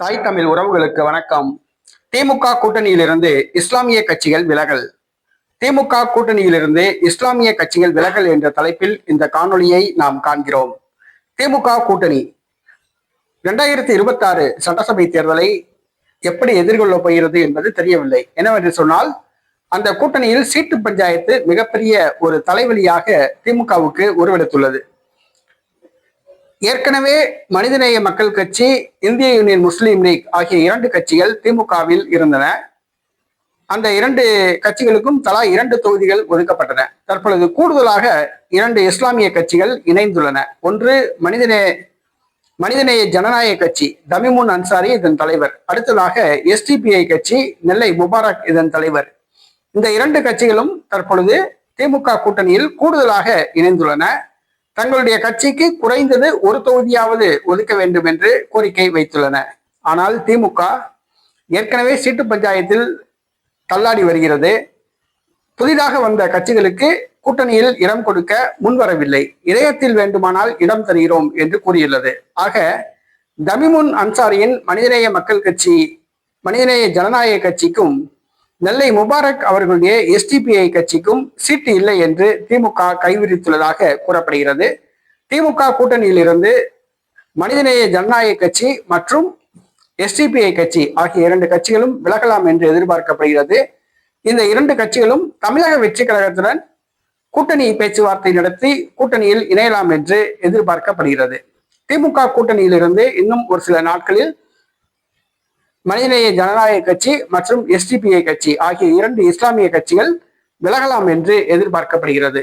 தாய் தமிழ் உறவுகளுக்கு வணக்கம். திமுக கூட்டணியிலிருந்து இஸ்லாமிய கட்சிகள் விலகல். திமுக கூட்டணியிலிருந்து இஸ்லாமிய கட்சிகள் விலகல் என்ற தலைப்பில் இந்த காணொலியை நாம் காண்கிறோம். திமுக கூட்டணி. இரண்டாயிரத்தி இருபத்தி ஆறு சட்டசபை தேர்தலை எப்படி எதிர்கொள்ள போகிறது என்பது தெரியவில்லை. என்னவென்று சொன்னால் அந்த கூட்டணியில் சீட்டு பஞ்சாயத்து மிகப்பெரிய ஒரு தலைவலியாக திமுகவுக்கு உருவெடுத்துள்ளது. ஏற்கனவே மனிதநேய மக்கள் கட்சி இந்திய யூனியன் முஸ்லீம் லீக் ஆகிய இரண்டு கட்சிகள் திமுகவில் இருந்தன. அந்த இரண்டு கட்சிகளுக்கும் தலா இரண்டு தொகுதிகள் ஒதுக்கப்பட்டன. தற்பொழுது கூடுதலாக இரண்டு இஸ்லாமிய கட்சிகள் இணைந்துள்ளன. ஒன்று மனிதநேய மனிதநேய ஜனநாயக கட்சி தமிமுன் அன்சாரி இதன் தலைவர். அடுத்ததாக எஸ்டிபிஐ கட்சி நெல்லை முபாரக் இதன் தலைவர். இந்த இரண்டு கட்சிகளும் தற்பொழுது திமுக கூட்டணியில் கூடுதலாக இணைந்துள்ளன. தங்களுடைய கட்சிக்கு குறைந்தது ஒரு தொகுதியாவது ஒதுக்க வேண்டும் என்று கோரிக்கை வைத்துள்ளன. ஆனால் திமுக ஏற்கனவே சீட்டு பஞ்சாயத்தில் தள்ளாடி வருகிறது. புதிதாக வந்த கட்சிகளுக்கு கூட்டணியில் இடம் கொடுக்க முன்வரவில்லை. இதயத்தில் வேண்டுமானால் இடம் தருகிறோம் என்று கூறியுள்ளது. ஆக தமிமுன் அன்சாரியின் மனிதநேய மக்கள் கட்சி மனிதநேய ஜனநாயக கட்சிக்கும் நெல்லை முபாரக் அவர்களுடைய எஸ்டிபிஐ கட்சிக்கும் சீட்டு இல்லை என்று திமுக கைவிரித்துள்ளதாக கூறப்படுகிறது. திமுக கூட்டணியிலிருந்து மனிதநேய ஜனநாயக கட்சி மற்றும் எஸ்டிபிஐ கட்சி ஆகிய இரண்டு கட்சிகளும் விலகலாம் என்று எதிர்பார்க்கப்படுகிறது. இந்த இரண்டு கட்சிகளும் தமிழக வெற்றி கழகத்துடன் கூட்டணி பேச்சுவார்த்தை நடத்தி கூட்டணியில் இணையலாம் என்று எதிர்பார்க்கப்படுகிறது. திமுக கூட்டணியிலிருந்து இன்னும் ஒரு சில நாட்களில் மனிதநேய ஜனநாயக கட்சி மற்றும் எஸ்டிபிஐ கட்சி ஆகிய இரண்டு இஸ்லாமிய கட்சிகள் விலகலாம் என்று எதிர்பார்க்கப்படுகிறது.